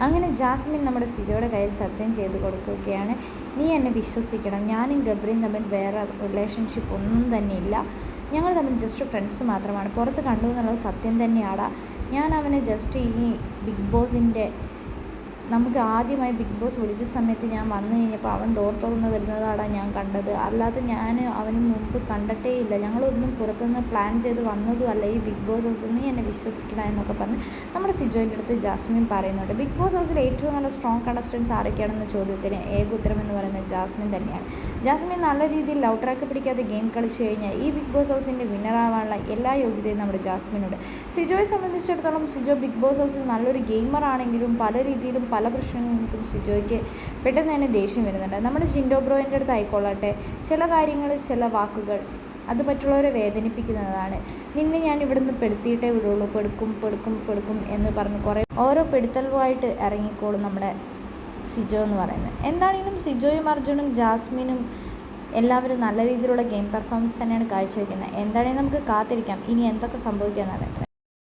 അങ്ങനെ ജാസ്മിൻ നമ്മുടെ സിജോയുടെ കയ്യിൽ സത്യം ചെയ്ത് കൊടുക്കുകയാണ്. നീ എന്നെ വിശ്വസിക്കണം. ഞാനും ഗബ്രിയും തമ്മിൽ വേറെ റിലേഷൻഷിപ്പ് ഒന്നും തന്നെ ഇല്ല ഞങ്ങൾ തമ്മിൽ ജസ്റ്റ് ഫ്രണ്ട്സ് മാത്രമാണ്. പുറത്ത് കണ്ടു എന്നുള്ളത് സത്യം തന്നെയാടാ. ഞാൻ അവനെ ജസ്റ്റ് ഈ ബിഗ് ബോസിന്റെ നമുക്ക് ആദ്യമായി ബിഗ് ബോസ് വിളിച്ച സമയത്ത് ഞാൻ വന്നു കഴിഞ്ഞപ്പോൾ അവൻ ഡോർ തുറന്ന് വരുന്നതാണ് ഞാൻ കണ്ടത്. അല്ലാതെ ഞാൻ അവന് മുമ്പ് കണ്ടിട്ടേ ഇല്ല ഞങ്ങളൊന്നും പുറത്തുനിന്ന് പ്ലാൻ ചെയ്ത് വന്നതും അല്ല ഈ ബിഗ് ബോസ് ഹൗസിൽ നീ എന്നെ വിശ്വസിക്കണം എന്നൊക്കെ പറഞ്ഞ് നമ്മുടെ സിജോയിന്റെ അടുത്ത് ജാസ്മിൻ പറയുന്നുണ്ട്. ബിഗ് ബോസ് ഹൗസിൽ ഏറ്റവും നല്ല സ്ട്രോങ് കണ്ടസ്റ്റൻസ് ആരൊക്കെയാണെന്ന ചോദ്യത്തിന് ഏക ഉത്തരം എന്ന് പറയുന്നത് ജാസ്മിൻ തന്നെയാണ്. ജാസ്മിൻ നല്ല രീതിയിൽ ലവ് ട്രാക്ക് പിടിക്കാതെ ഗെയിം കളിച്ചു കഴിഞ്ഞാൽ ഈ ബിഗ് ബോസ് ഹൗസിന്റെ വിന്നറാവാനുള്ള എല്ലാ യോഗ്യതയും നമ്മുടെ ജാസ്മിനുണ്ട്. സിജോയെ സംബന്ധിച്ചിടത്തോളം സിജോ ബിഗ് ബോസ് ഹൗസിൽ നല്ലൊരു ഗെയിമർ ആണെങ്കിലും പല രീതിയിലും പല പ്രശ്നങ്ങൾക്കും സിജോയ്ക്ക് പെട്ടെന്ന് തന്നെ ദേഷ്യം വരുന്നുണ്ട്. നമ്മൾ ജിൻഡോ ബ്രോയിന്റെ അടുത്ത് ആയിക്കോളട്ടെ. ചില കാര്യങ്ങൾ ചില വാക്കുകൾ അത് മറ്റുള്ളവരെ വേദനിപ്പിക്കുന്നതാണ്. നിന്നെ ഞാൻ ഇവിടുന്ന് പെടുത്തിയിട്ടേ വിടുള്ളൂ. പെടുക്കും പെടുക്കും പെടുക്കും എന്ന് പറഞ്ഞ് കുറേ ഓരോ പെടുത്തലുമായിട്ട് ഇറങ്ങിക്കോളും നമ്മുടെ സിജോ എന്ന് പറയുന്നത്. എന്താണെങ്കിലും സിജോയും അർജുനും ജാസ്മിനും എല്ലാവരും നല്ല രീതിയിലുള്ള ഗെയിം പെർഫോമൻസ് തന്നെയാണ് കാഴ്ചവെക്കുന്നത്. എന്താണെങ്കിലും നമുക്ക് കാത്തിരിക്കാം. ഇനി എന്തൊക്കെ സംഭവിക്കാമെന്നറിയാം